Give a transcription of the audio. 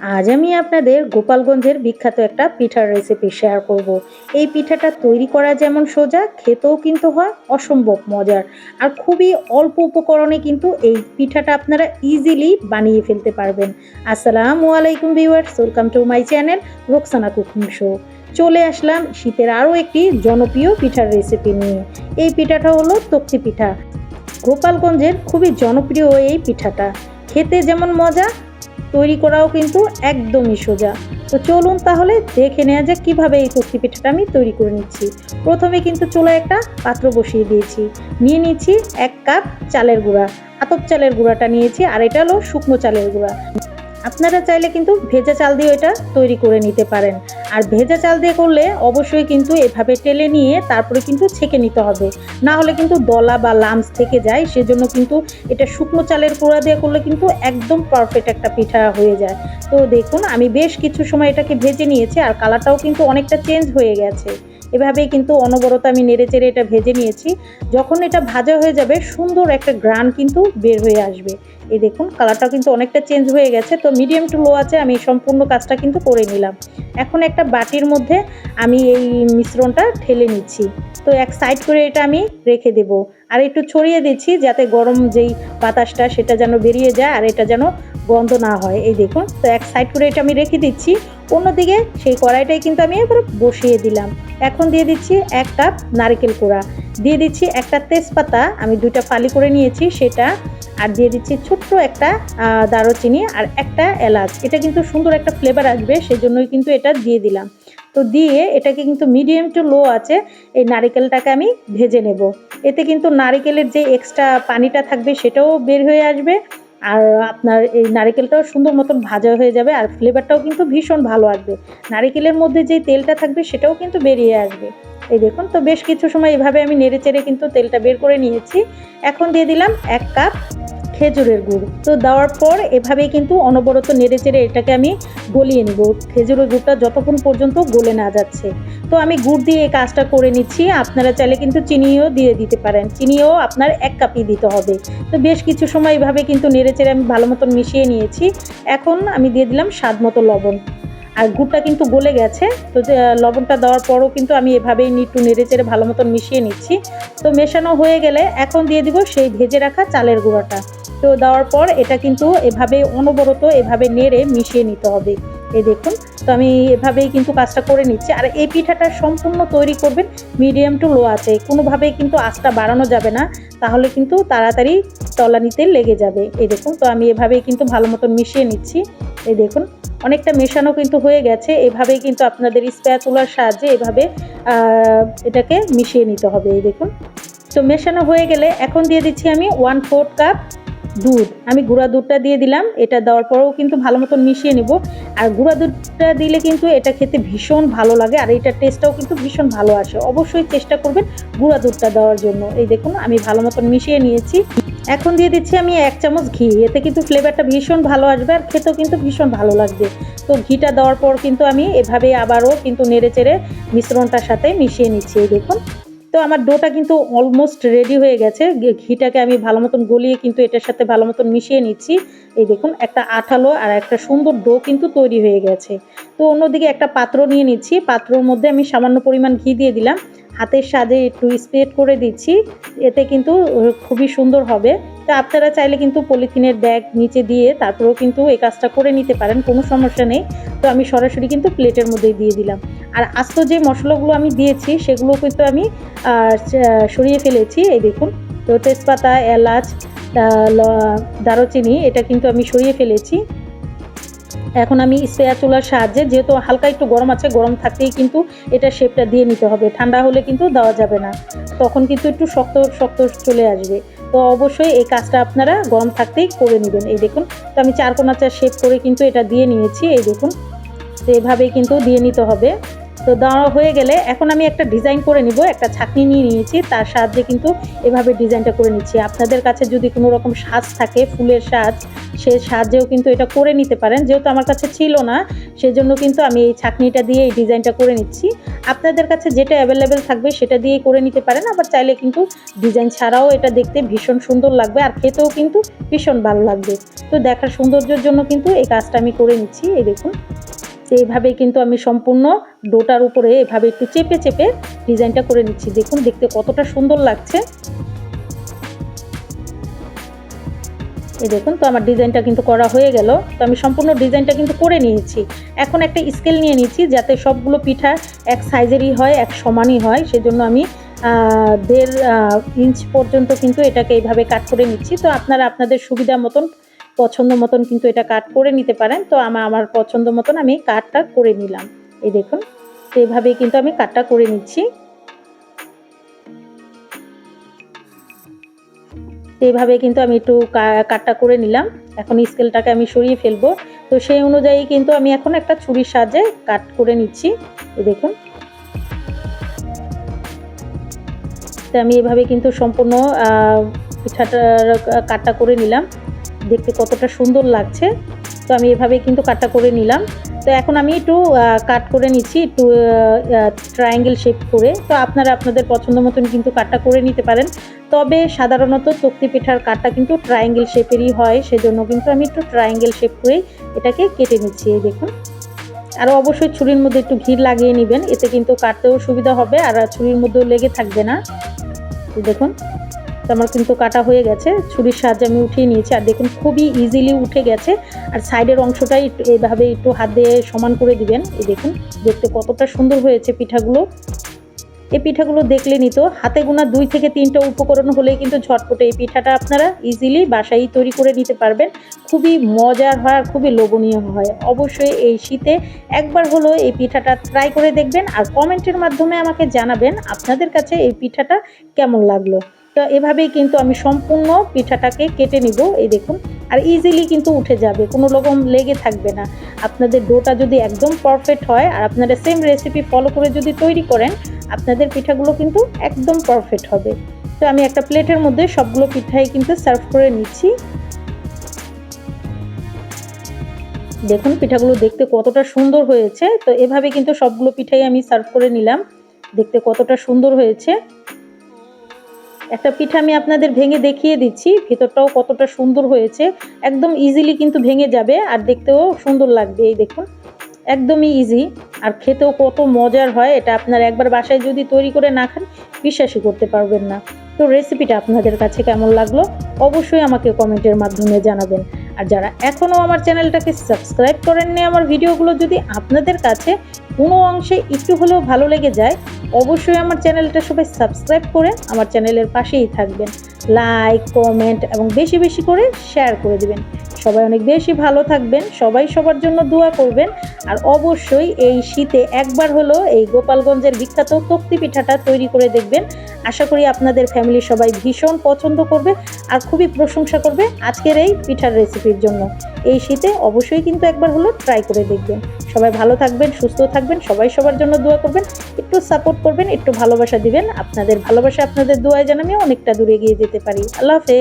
আজ আমি আপনাদের গোপালগঞ্জের বিখ্যাত একটা পিঠার রেসিপি শেয়ার করব। এই পিঠাটা তৈরি করা যেমন সোজা, খেতেও কিন্তু হয়, অসম্ভব মজার। আর খুবই অল্প উপকরণে কিন্তু এই পিঠাটা আপনারা ইজিলি বানিয়ে ফেলতে পারবেন। আসসালামু আলাইকুম viewers welcome to my channel Roksana cooking show চলে আসলাম শীতের আরও একটি জনপ্রিয় পিঠার রেসিপি নিয়ে। এই পিঠাটা হলো তক্তি পিঠা। গোপালগঞ্জের খুবই জনপ্রিয় এই পিঠাটা। খেতে যেমন মজা তৈরি করাও কিন্তু একদমই সোজা। তো চলুন তাহলে দেখে নেওয়া যাক কীভাবে এই তক্তি পিঠাটা আমি তৈরি করে নিচ্ছি। প্রথমে কিন্তু চুলায় একটা পাত্র বসিয়ে দিয়েছি। নিয়ে নিচ্ছি এক কাপ চালের গুঁড়া, আতপ চালের গুঁড়াটা নিয়েছি আর এটা হলো শুকনো চালের গুঁড়া। আপনারা চাইলে কিন্তু ভেজা চাল দিয়ে এটা তৈরি করে নিতে পারেন। আর ভেজা চাল দিয়ে করলে অবশ্যই কিন্তু এভাবে টেলে নিয়ে তারপরে কিন্তু ছেঁকে নিতে হবে। না হলে কিন্তু দলা বা লামস থেকে যায়, সেজন্য কিন্তু এটা শুকনো চালের গুঁড়া দিয়ে করলে কিন্তু একদম পারফেক্ট একটা পিঠা হয়ে যায়। তো দেখুন, আমি বেশ কিছু সময় এটাকে ভেজে নিয়েছি আর কালারটাও কিন্তু অনেকটা চেঞ্জ হয়ে গেছে। এভাবেই কিন্তু অনবরত আমি নেড়ে চেড়ে এটা ভেজে নিয়েছি। যখন এটা ভাজা হয়ে যাবে, সুন্দর একটা গ্রান কিন্তু বের হয়ে আসবে। এই দেখুন কালারটা কিন্তু অনেকটা চেঞ্জ হয়ে গেছে। তো মিডিয়াম টু লো আছে, আমি সম্পূর্ণ কাজটা কিন্তু করে নিলাম। এখন একটা বাটির মধ্যে আমি এই মিশ্রণটা ঠেলে নিচ্ছি। তো এক সাইড করে এটা আমি রেখে দেব। আর একটু ছড়িয়ে দিচ্ছি যাতে গরম যেই বাতাসটা, সেটা যেন বেরিয়ে যায় আর এটা যেন গন্ধ না হয়। এই দেখুন, তো এক সাইড করে এটা আমি রেখে দিচ্ছি। অন্যদিকে সেই কড়াইটাই কিন্তু আমি এবার বসিয়ে দিলাম। এখন দিয়ে দিচ্ছি এক কাপ নারকেল কোড়া। দিয়ে দিচ্ছি একটা তেজপাতা, আমি দুইটা ফালি করে নিয়েছি সেটা। আর দিয়ে দিচ্ছি ছোট্ট একটা দারুচিনি আর একটা এলাচ। এটা কিন্তু সুন্দর একটা ফ্লেভার আসবে সেই জন্যই কিন্তু এটা দিয়ে দিলাম। তো দিয়ে এটাকে কিন্তু মিডিয়াম টু লো আছে, এই নারিকেলটাকে আমি ভেজে নেব। এতে কিন্তু নারিকেলের যে এক্সট্রা পানিটা থাকবে সেটাও বের হয়ে আসবে। আর আপনার এই নারিকেলটাও সুন্দর মতন ভাজা হয়ে যাবে আর ফ্লেভারটাও কিন্তু ভীষণ ভালো আসবে। নারিকেলের মধ্যে যে তেলটা থাকবে সেটাও কিন্তু বেরিয়ে আসবে। এই দেখুন, তো বেশ কিছু সময় এভাবে আমি নেড়ে চেড়ে কিন্তু তেলটা বের করে নিয়েছি। এখন দিয়ে দিলাম এক কাপ খেজুরের গুড়। তো দেওয়ার পর এভাবেই কিন্তু অনবরত নেড়ে চেড়ে এটাকে আমি গলিয়ে নিব। খেজুরের গুড়টা যতক্ষণ পর্যন্ত গলে না যাচ্ছে। তো আমি গুড় দিয়ে এই কাজটা করে নিচ্ছি। আপনারা চাইলে কিন্তু চিনিও দিয়ে দিতে পারেন। চিনিও আপনার এক কাপই দিতে হবে। তো বেশ কিছু সময় এভাবে কিন্তু নেড়ে চেড়ে আমি ভালো মতন মিশিয়ে নিয়েছি। এখন আমি দিয়ে দিলাম স্বাদ মতো লবণ। আর গুড়টা কিন্তু গলে গেছে। তো লবণটা দেওয়ার পরও কিন্তু আমি এভাবেই একটু নেড়ে চেড়ে ভালো মতন মিশিয়ে নিচ্ছি। তো মেশানো হয়ে গেলে এখন দিয়ে দিব সেই ভেজে রাখা চালের গুঁড়োটা। তো দেওয়ার পর এটা কিন্তু এভাবে অনবরত এভাবে নেড়ে মিশিয়ে নিতে হবে। এই দেখুন, তো আমি এভাবেই কিন্তু কাজটা করে নিচ্ছি। আর এই পিঠাটা সম্পূর্ণ তৈরি করবেন মিডিয়াম টু লো আছে কোনোভাবেই কিন্তু আঁচটা বাড়ানো যাবে না, তাহলে কিন্তু তাড়াতাড়ি তলানিতে লেগে যাবে। এই দেখুন, তো আমি এভাবেই কিন্তু ভালো মতন মিশিয়ে নিচ্ছি। এই দেখুন, অনেকটা মেশানো কিন্তু হয়ে গেছে। এভাবেই কিন্তু আপনাদের স্প্যাচুলার সাহায্যে এভাবে এটাকে মিশিয়ে নিতে হবে। এই দেখুন, তো মেশানো হয়ে গেলে এখন দিয়ে দিচ্ছি আমি ওয়ান ফোর্থ কাপ দুধ। আমি গুঁড়া দুধটা দিয়ে দিলাম, এটা দেওয়ার পরেও কিন্তু ভালো মতন মিশিয়ে নেব। আর গুঁড়া দুধটা দিলে কিন্তু এটা খেতে ভীষণ ভালো লাগে, আর এটার টেস্টটাও কিন্তু ভীষণ ভালো আসে। অবশ্যই চেষ্টা করবেন গুঁড়া দুধটা দেওয়ার জন্য। এই দেখুন, আমি ভালো মতন মিশিয়ে নিয়েছি। এখন দিয়ে দিচ্ছি আমি এক চামচ ঘি। এতে কিন্তু ফ্লেভারটা ভীষণ ভালো আসবে আর খেতেও কিন্তু ভীষণ ভালো লাগবে। তো ঘিটা দেওয়ার পর কিন্তু আমি এভাবে আবারও কিন্তু নেড়ে চেড়ে মিশ্রণটার সাথে মিশিয়ে নিচ্ছি। এই দেখুন। তো আমার ডোটা কিন্তু অলমোস্ট রেডি হয়ে গেছে। ঘিটাকে আমি ভালো মতন গলিয়ে কিন্তু এটার সাথে ভালো মতন মিশিয়ে নিচ্ছি। এই দেখুন, একটা আঠালো আর একটা সুন্দর ডো কিন্তু তৈরি হয়ে গেছে। তো অন্যদিকে একটা পাত্র নিয়ে নিচ্ছি। পাত্রর মধ্যে আমি সামান্য পরিমাণ ঘি দিয়ে দিলাম। হাতের সাজে একটু স্প্রেড করে দিচ্ছি। এতে কিন্তু খুবই সুন্দর হবে। তা আপনারা চাইলে কিন্তু পলিথিনের ব্যাগ নিচে দিয়ে তারপরেও কিন্তু এই কাজটা করে নিতে পারেন, কোনো সমস্যা নেই। তো আমি সরাসরি কিন্তু প্লেটের মধ্যেই দিয়ে দিলাম। আর আস্ত যে মশলাগুলো আমি দিয়েছি, সেগুলো কিন্তু আমি সরিয়ে ফেলেছি। এই দেখুন, তো তেজপাতা, এলাচ দারুচিনি, এটা কিন্তু আমি সরিয়ে ফেলেছি। এখন আমি স্পেয়ার চুলার সাহায্যে, যেহেতু হালকা একটু গরম আছে, গরম থাকতেই কিন্তু এটা শেপটা দিয়ে নিতে হবে। ঠান্ডা হলে কিন্তু দেওয়া যাবে না। তখন কিন্তু একটু শক্ত শক্ত চলে আসবে। তো অবশ্যই এই কাজটা আপনারা গরম থাকতেই করে নেবেন। এই দেখুন, তো আমি চার কোনাচার শেপ করে কিন্তু এটা দিয়ে নিয়েছি। এই দেখুন, তো এভাবেই কিন্তু দিয়ে নিতে হবে। তো দেওয়া হয়ে গেলে এখন আমি একটা ডিজাইন করে নিব, একটা ছাকনি নিয়ে নিয়েছি, তার সাহায্যে কিন্তু এভাবে ডিজাইনটা করে নিচ্ছি। আপনাদের কাছে যদি কোনো রকম সাজ থাকে, ফুলের সাজ, সে সাহায্যেও কিন্তু এটা করে নিতে পারেন, যেহেতু আমার কাছে ছিল না, সেজন্য কিন্তু আমি এই ছাকনিটা দিয়ে এই ডিজাইনটা করে নিচ্ছি। আপনাদের কাছে যেটা অ্যাভেলেবেল থাকবে সেটা দিয়েই করে নিতে পারেন, আবার চাইলে কিন্তু ডিজাইন ছাড়াও এটা দেখতে ভীষণ সুন্দর লাগবে আর খেতেও কিন্তু ভীষণ ভালো লাগবে। তো দেখার সৌন্দর্যের জন্য কিন্তু এই কাজটা আমি করে নিচ্ছি, এই দেখুন। তো এইভাবেই কিন্তু আমি সম্পূর্ণ ডোটার উপরে এভাবে একটু চেপে চেপে ডিজাইনটা করে নিচ্ছি। দেখুন, দেখতে কতটা সুন্দর লাগছে। এই দেখুন, তো আমার ডিজাইনটা কিন্তু করা হয়ে গেল। তো আমি সম্পূর্ণ ডিজাইনটা কিন্তু করে নিয়েছি। এখন একটা স্কেল নিয়ে নিচ্ছি, যাতে সবগুলো পিঠা এক সাইজেরই হয়, এক সমানই হয়। সেজন্য আমি দেড় ইঞ্চ পর্যন্ত কিন্তু এটাকে এইভাবে কাট করে নিচ্ছি। তো আপনারা আপনাদের সুবিধা মতন পছন্দ মতন কিন্তু এটা কাট করে নিতে পারেন। তো আমার আমার পছন্দ মতন আমি কাটটা করে নিলাম। এই দেখুন তো কিন্তু আমি কাটটা করে নিচ্ছি। তো এইভাবে কিন্তু আমি একটু কাটটা করে নিলাম। এখন স্কেলটাকে আমি সরিয়ে ফেলব। তো সেই অনুযায়ী কিন্তু আমি এখন একটা ছুরির সাহায্যে কাট করে নিচ্ছি। এই দেখুন। তো আমি এভাবে কিন্তু সম্পূর্ণ পিঠাটার কাটটা করে নিলাম। দেখতে কতটা সুন্দর লাগছে। তো আমি এভাবে কিন্তু কাটটা করে নিলাম। তো এখন আমি একটু কাট করে নিচ্ছি, একটু ট্রায়াঙ্গেল শেপ করে। তো আপনারা আপনাদের পছন্দ মতন কিন্তু কাটটা করে নিতে পারেন। তবে সাধারণত তক্তি পিঠার কাটটা কিন্তু ট্রায়াঙ্গেল শেপেরই হয়, সেজন্য কিন্তু আমি একটু ট্রায়াঙ্গেল শেপ করে এটাকে কেটে নিচ্ছি, এই দেখুন। আর অবশ্যই ছুরির মধ্যে একটু ঘি লাগিয়ে নেবেন, এতে কিন্তু কাটতেও সুবিধা হবে, আর ছুরির মধ্যেও লেগে থাকবে না। দেখুন। তো আমার কিন্তু কাটা হয়ে গেছে। ছুরির সাহায্যে আমি উঠিয়ে নিয়েছি। আর দেখুন, খুবই ইজিলি উঠে গেছে। আর সাইডের অংশটাই এইভাবে একটু হাত দিয়ে সমান করে দিবেন। এই দেখুন, দেখতে কতটা সুন্দর হয়েছে পিঠাগুলো। এই পিঠাগুলো দেখলে নিত হাতে গোনা দুই থেকে তিনটা উপকরণ হলেই কিন্তু ঝটপটে এই পিঠাটা আপনারা ইজিলি বাসায় তৈরি করে নিতে পারবেন। খুবই মজার হয় আর খুবই লোভনীয় হয়। অবশ্যই এই শীতে একবার হলো এই পিঠাটা ট্রাই করে দেখবেন। আর কমেন্টের মাধ্যমে আমাকে জানাবেন আপনাদের কাছে এই পিঠাটা কেমন লাগল। তো এভাবেই কিন্তু আমি সম্পূর্ণ পিঠাটাকে কেটে নিব, এই দেখুন। আর ইজিলি কিন্তু উঠে যাবে, কোনো রকম লেগে থাকবে না। আপনাদের ডোটা যদি একদম পারফেক্ট হয়, আর আপনারা সেম রেসিপি ফলো করে যদি তৈরি করেন, আপনাদের পিঠাগুলো কিন্তু একদম পারফেক্ট হবে। তো আমি একটা প্লেটের মধ্যে সবগুলো পিঠাই কিন্তু সার্ভ করে নিচ্ছি। দেখুন, পিঠাগুলো দেখতে কতটা সুন্দর হয়েছে। তো এভাবে কিন্তু সবগুলো পিঠাই আমি সার্ভ করে নিলাম। দেখতে কতটা সুন্দর হয়েছে। একটা পিঠা আমি আপনাদের ভেঙে দেখিয়ে দিচ্ছি। ভেতরটাও কতটা সুন্দর হয়েছে। একদম ইজিলি কিন্তু ভেঙে যাবে আর দেখতেও সুন্দর লাগবে, এই দেখুন। একদমই ইজি আর খেতেও কত মজার হয়, এটা আপনার একবার বাসায় যদি তৈরি করে না খান, বিশ্বাসই করতে পারবেন না। তো রেসিপিটা আপনাদের কাছে কেমন লাগল, অবশ্যই আমাকে কমেন্টের মাধ্যমে জানাবেন। আর যারা এখনও আমার চ্যানেলটাকে সাবস্ক্রাইব করেননি আমার ভিডিওগুলো, যদি আপনাদের কাছে কোনো অংশে একটু হলেও ভালো লেগে যায়, অবশ্যই আমার চ্যানেলটা সবাই সাবস্ক্রাইব করে আমার চ্যানেলের পাশেই থাকবেন। লাইক কমেন্ট এবং বেশি বেশি করে শেয়ার করে দিবেন। সবাই অনেক বেশি ভালো থাকবেন, সবাই সবার জন্য দোয়া করবেন। আর অবশ্যই এই শীতে একবার হলো এই গোপালগঞ্জের বিখ্যাত তক্তি পিঠাটা তৈরি করে দেখবেন। আশা করি আপনাদের ফ্যামিলি সবাই ভীষণ পছন্দ করবে আর খুবই প্রশংসা করবে আজকের এই পিঠার রেসিপির জন্য। এই শীতে অবশ্যই কিন্তু একবার হলো ট্রাই করে দেখবেন। সবাই ভালো থাকবেন, সুস্থ থাকবেন, সবাই সবার জন্য দোয়া করবেন। একটু সাপোর্ট করবেন, একটু ভালোবাসা দিবেন। আপনাদের ভালোবাসা আপনাদের দোয়ায় আমি অনেকটা দূরে এগিয়ে যেতে পারি। আল্লাহ হাফেজ।